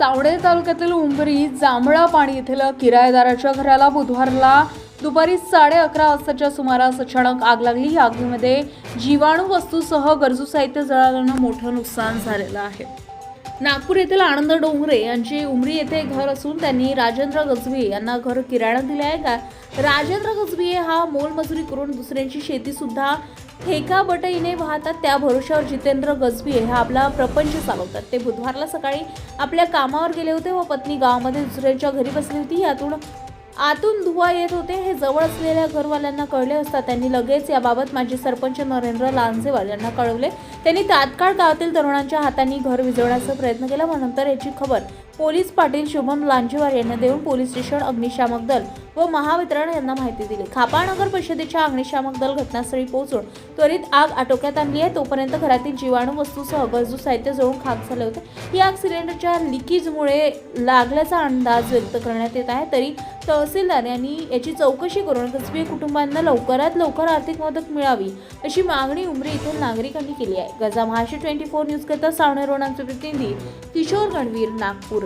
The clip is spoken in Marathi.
सावडे तालुक्यातील उंबरी जांभळा पाणी येथील किरायेदाराच्या घराला बुधवारला दुपारी साडे अकरा वाजताच्या सुमारास अचानक आग लागली. या आगीमध्ये जीवाणू वस्तूसह गरजू साहित्य जळाल्यानं मोठं नुकसान झालेलं आहे. नागपूर येथील आनंद डोंगरे यांचे उमरी येथे घर असून त्यांनी राजेंद्र गजबी यांना घर किराणा दिले आहे. का? राजेंद्र गजबी हा मोलमजुरी करून दुसऱ्यांची शेती सुद्धा ठेका बटईने वाहतात. त्या भरोश्यावर जितेंद्र गजबी हा आपला प्रपंच चालवतात. ते बुधवारला सकाळी आपल्या कामावर गेले होते व पत्नी गावामध्ये दुसऱ्यांच्या घरी बसली होती. यातून आतून धुवा येत होते हे जवळ असलेल्या घरवाल्यांना कळले असता त्यांनी लगेच याबाबत माजी सरपंच नरेंद्र लांजेवाल यांना कळवले. त्यांनी तात्काळ गावातील तरुणांच्या हातांनी घर विझवण्याचा प्रयत्न केला व नंतर याची खबर पोलीस पाटील शुभम लांजेवार यांना देऊन पोलीस स्टेशन अग्निशामक दल व महावितरण यांना माहिती दिली. खापानगर परिषदेच्या अग्निशामक दल घटनास्थळी पोहोचून त्वरित आग आटोक्यात आणली आहे. तोपर्यंत घरातील जीवाणू वस्तूसह गरजू साहित्य जळून खाक झाले होते. ही आग सिलेंडरच्या लिकेजमुळे लागल्याचा अंदाज व्यक्त करण्यात येत आहे. तरी तहसीलदार यांनी याची चौकशी करून कसबी कुटुंबांना लवकरात लवकर आर्थिक मदत मिळावी अशी मागणी उमरी येथील नागरिकांनी केली आहे. गजा महाराष्ट्र ट्वेंटी फोर न्यूज करता सावणे रोणांचे प्रतिनिधी किशोर गणवीर नागपूर.